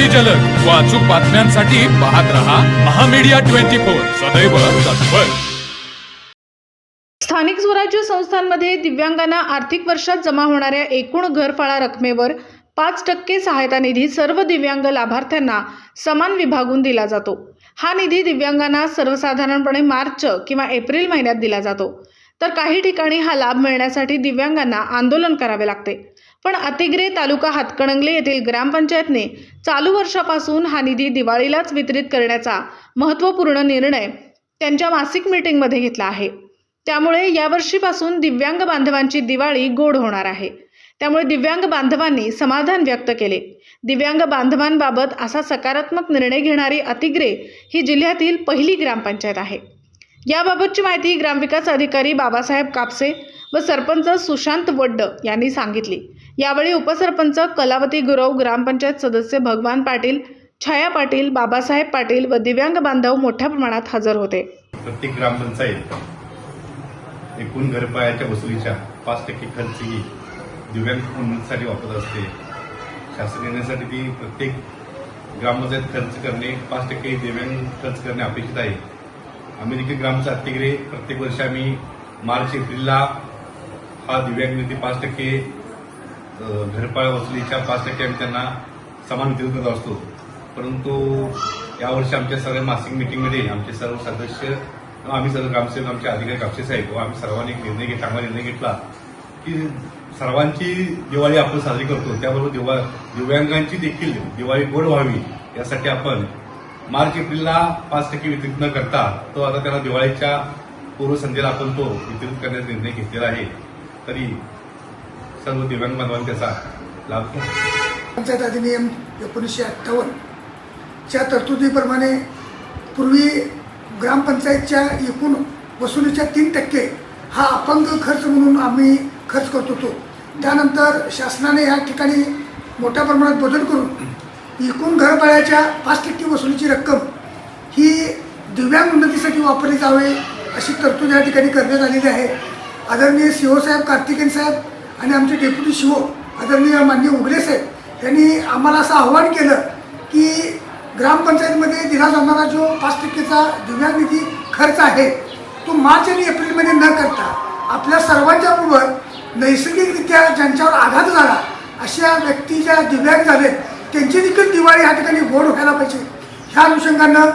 अगदी जलद. व अचूक बातम्यांसाठी पाहत रहा महामीडिया ट्वेंटी फोर. सदैव तत्पर. स्थानिक स्वराज्य संस्थांमध्ये दिव्यांगांना आर्थिक वर्षात जमा होणाऱ्या एकूण घरफाळा रकमेवर पाच टक्के सहायता निधी सर्व दिव्यांग लाभार्थ्यांना समान विभागून दिला जातो. हा निधी दिव्यांगांना सर्वसाधारणपणे मार्च किंवा एप्रिल महिन्यात दिला जातो. तर काही ठिकाणी हा लाभ मिळण्यासाठी दिव्यांगांना आंदोलन करावे लागते. पण अतिग्रे तालुका हातकणंगले येथील ग्रामपंचायतने चालू वर्षापासून हा निधी दिवाळीलाच वितरित करण्याचा महत्त्वपूर्ण निर्णय त्यांच्या मासिक मीटिंगमध्ये घेतला आहे. त्यामुळे यावर्षीपासून दिव्यांग बांधवांची दिवाळी गोड होणार आहे. त्यामुळे दिव्यांग बांधवांनी समाधान व्यक्त केले. दिव्यांग बांधवांबाबत असा सकारात्मक निर्णय घेणारी अतिग्रे ही जिल्ह्यातील पहिली ग्रामपंचायत आहे. याबाबतची माहिती ग्रामविकास अधिकारी बाबासाहेब कापसे व सरपंच सुशांत वड्ड यांनी सांगितली. यावेळी उपसरपंच कलावती गुरव ग्रामपंचायत सदस्य भगवान पाटील छाया पाटील बाबासाहेब पाटील व दिव्यांग बांधव मोठ्या प्रमाणात हजर होते. प्रत्येक ग्रामपंचायत एकूण घरपायाच्या वसुलीच्या पाच टक्के खर्च ही दिव्यांग उन्नतीसाठी वापरत असते. शासन येण्यासाठी ती प्रत्येक ग्रामपंचायत खर्च करणे पाच टक्के दिव्यांग खर्च करणे अपेक्षित आहे. आम्ही देखील ग्रामचा अतिग्रे प्रत्येक वर्षी आम्ही मार्च एप्रिलला हा दिव्यांग निधी पाच टक्के घरपाळ वसुलीच्या पाच टक्के आम्ही त्यांना समान वितरित करत असतो. परंतु यावर्षी आमच्या सगळ्या मासिक मिटिंगमध्ये आमचे सर्व सदस्य आम्ही सर्व ग्रामसेवक आमचे अधिकारी कापसे साहेब व आम्ही सर्वांनी एक निर्णय घेत चांगला निर्णय घेतला की सर्वांची दिवाळी आपण साजरी करतो. त्याबरोबर दिवा दिव्यांगांची देखील दिवाळी गोड व्हावी यासाठी आपण मार्च एप्रिलला पाच टक्के वितरित न करता तो आता त्यांना दिवाळीच्या पूर्वसंध्येला आपण तो वितरित करण्याचा निर्णय घेतलेला आहे. तरी सर्व दिव्यांग बांधवांनी त्याचा लाभ घ्या. पंचायत अधिनियम एकोणीसशे अठ्ठावन्न च्या तरतुदीप्रमाणे पूर्वी ग्रामपंचायतच्या एकूण वसुलीच्या तीन टक्के हा अपंग खर्च म्हणून आम्ही खर्च करत होतो. त्यानंतर शासनाने या ठिकाणी मोठ्या प्रमाणात बदल करून एकूण घरभाड्याच्या पाच टक्के वसुलीची रक्कम ही दिव्यांग उन्नतीसाठी वापरली जावे अशी तरतूद या ठिकाणी करण्यात आलेली आहे. आदरणीय सीओ साहेब कार्तिकेन साहेब आणि आमचे डेप्युटी शिव आदरणीय मान्य उगले साहेब यांनी आम्हाला असं आव्हान केलं की ग्रामपंचायतमध्ये दिला जाणारा जो पाच टक्केचा दिव्यांग निधी खर्च आहे तो मार्च आणि एप्रिलमध्ये न करता आपल्या सर्वांच्या बरोबर नैसर्गिकरित्या ज्यांच्यावर आघात झाला अशा व्यक्ती ज्या दिव्यांग झाले त्यांची देखील दिवाळी ह्या ठिकाणी गोड व्हायला पाहिजे. ह्या अनुषंगानं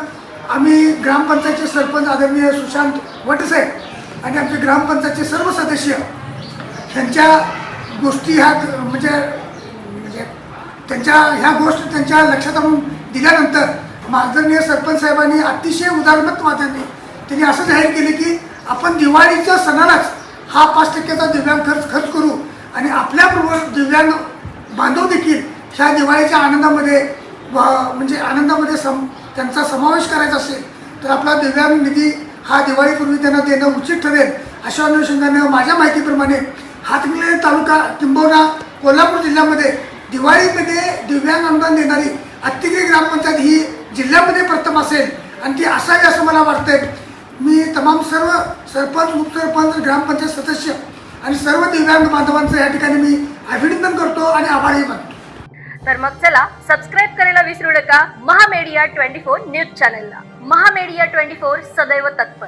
आम्ही ग्रामपंचायतचे सरपंच आदरणीय सुशांत वटसाहेब आणि आमचे ग्रामपंचायतचे सर्व सदस्य त्यांच्या गोष्टी ह्या म्हणजे म्हणजे त्यांच्या ह्या गोष्टी त्यांच्या लक्षात आणून दिल्यानंतर आदरणीय सरपंच साहेबांनी अतिशय उदारमत्वाने त्यांनी असं जाहीर केले की आपण दिवाळीच्या सणालाच हा पाच टक्क्याचा दिव्यांग खर्च खर्च करू आणि आपल्याबरोबर दिव्यांग बांधव देखील ह्या दिवाळीच्या आनंदामध्ये म्हणजे आनंदामध्ये सम त्यांचा समावेश करायचा असेल तर आपला दिव्यांग निधी हा दिवाळीपूर्वी त्यांना देणं उचित ठरेल अशा अनुषंगानं माझ्या माहितीप्रमाणे हातकले तालुका किंबहुना कोल्हापूर जिल्ह्यामध्ये दिवाळीमध्ये दिव्यांग अनुदान देणारी अत्तिगिरी ग्रामपंचायत ही जिल्ह्यामध्ये प्रथम असेल. आणि ती असावी असं मला वाटतंय. मी तमाम सर्व सरपंच उपसरपंच ग्रामपंचायत सदस्य आणि सर्व दिव्यांग बांधवांचं या ठिकाणी मी अभिनंदन करतो आणि आभारही मानतो. तर मग चला सबस्क्राईब करायला विसरू नका. महामेडिया ट्वेंटी फोर न्यूज चॅनलला. महामेडिया ट्वेंटी फोर सदैव तत्पर.